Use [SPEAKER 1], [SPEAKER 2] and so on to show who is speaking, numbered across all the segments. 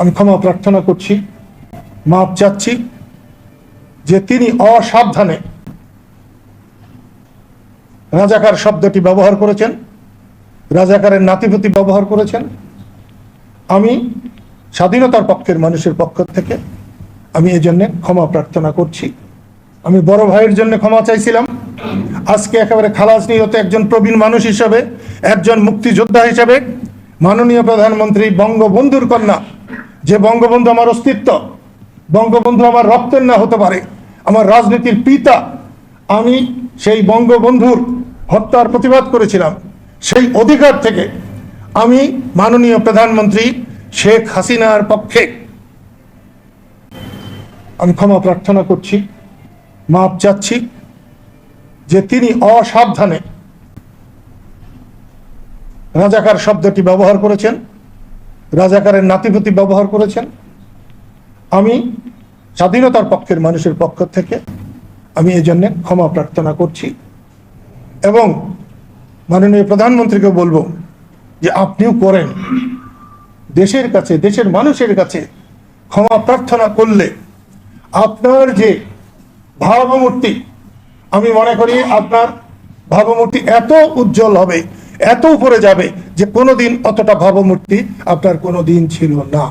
[SPEAKER 1] আমি ক্ষমা প্রার্থনা করছি মাপ চাচ্ছি যে তিনি অসাবধানে রাজাকার শব্দটি ব্যবহার করেছেন, রাজাকারের নাতিপুতি ব্যবহার করেছেন। আমি স্বাধীনতার পক্ষের মানুষের পক্ষ থেকে আমি এই জন্যে ক্ষমা প্রার্থনা করছি। আমি বড় ভাইয়ের জন্য ক্ষমা চাইছিলাম। আজকে একেবারে খালাস নিহত একজন প্রবীণ মানুষ হিসাবে, একজন মুক্তিযোদ্ধা হিসাবে মাননীয় প্রধানমন্ত্রী বঙ্গবন্ধুর কন্যা যে বঙ্গবন্ধু আমার অস্তিত্ব, বঙ্গবন্ধু আমার রক্তের না হতে পারে, আমার রাজনীতির পিতা, আমি সেই বঙ্গবন্ধুর হত্যার প্রতিবাদ করেছিলাম। সেই অধিকার থেকে আমি মাননীয় প্রধানমন্ত্রী শেখ হাসিনার পক্ষে আমি ক্ষমা প্রার্থনা করছি, মাপ চাচ্ছি যে তিনি অসাবধানে রাজাকার শব্দটি ব্যবহার করেছেন। রাজাকারের নাতিপুতি ব্যবহার করেছেন। আমি স্বাধীনতার পক্ষের মানুষের পক্ষ থেকে আমি এই জন্যে ক্ষমা প্রার্থনা করছি এবং মাননীয় প্রধানমন্ত্রীকে বলব যে আপনিও করেন। দেশের কাছে, দেশের মানুষের কাছে ক্ষমা প্রার্থনা করলে আপনার যে ভাবমূর্তি, আমি মনে করি আপনার ভাবমূর্তি এত উজ্জ্বল হবে এত উপরে যাবে যে কোনোদিন অতটা ভাবমূর্তি আপনার কোনো দিন ছিল না।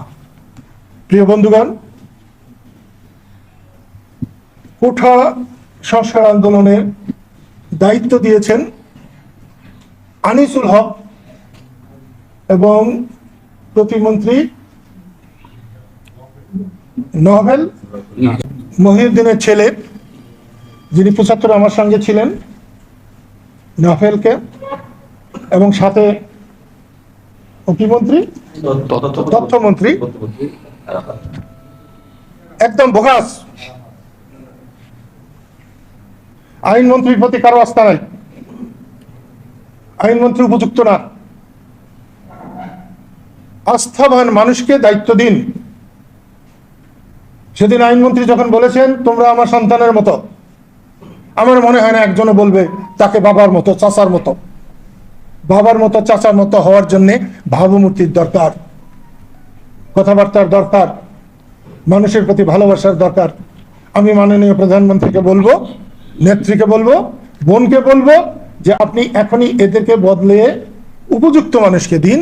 [SPEAKER 1] প্রিয় বন্ধুগণ, কোঠা সংস্কার আন্দোলনের দায়িত্ব দিয়েছেন আনিসুল হক এবং প্রতিমন্ত্রী নভেল মহিউদ্দিনের ছেলে যিনি পঁচাত্তর আমার সঙ্গে ছিলেন নাফেলকে এবং সাথে মন্ত্রী? তথ্যমন্ত্রী একদম বোগাস। আইনমন্ত্রীর প্রতি কারও আস্থা নাই। আইনমন্ত্রী উপযুক্ত না। আস্থাবান মানুষকে দায়িত্ব দিন। সেদিন আইনমন্ত্রী যখন বলেছেন, তোমরা আমার সন্তানের মতো। আমার মনে হয় না একজনে বলবে, তাকে বাবার মতো, চাচার মতো। বাবার মতো, চাচার মতো হওয়ার জন্য ভাবমূর্তির দরকার। কথাবার্তার দরকার, মানুষের প্রতি ভালোবাসার দরকার। আমি মাননীয় প্রধানমন্ত্রীকে বলব, নেত্রীকে বলব, বোনকে বলব যে আপনি এখনই এদেরকে বদলে উপযুক্ত মানুষকে দিন।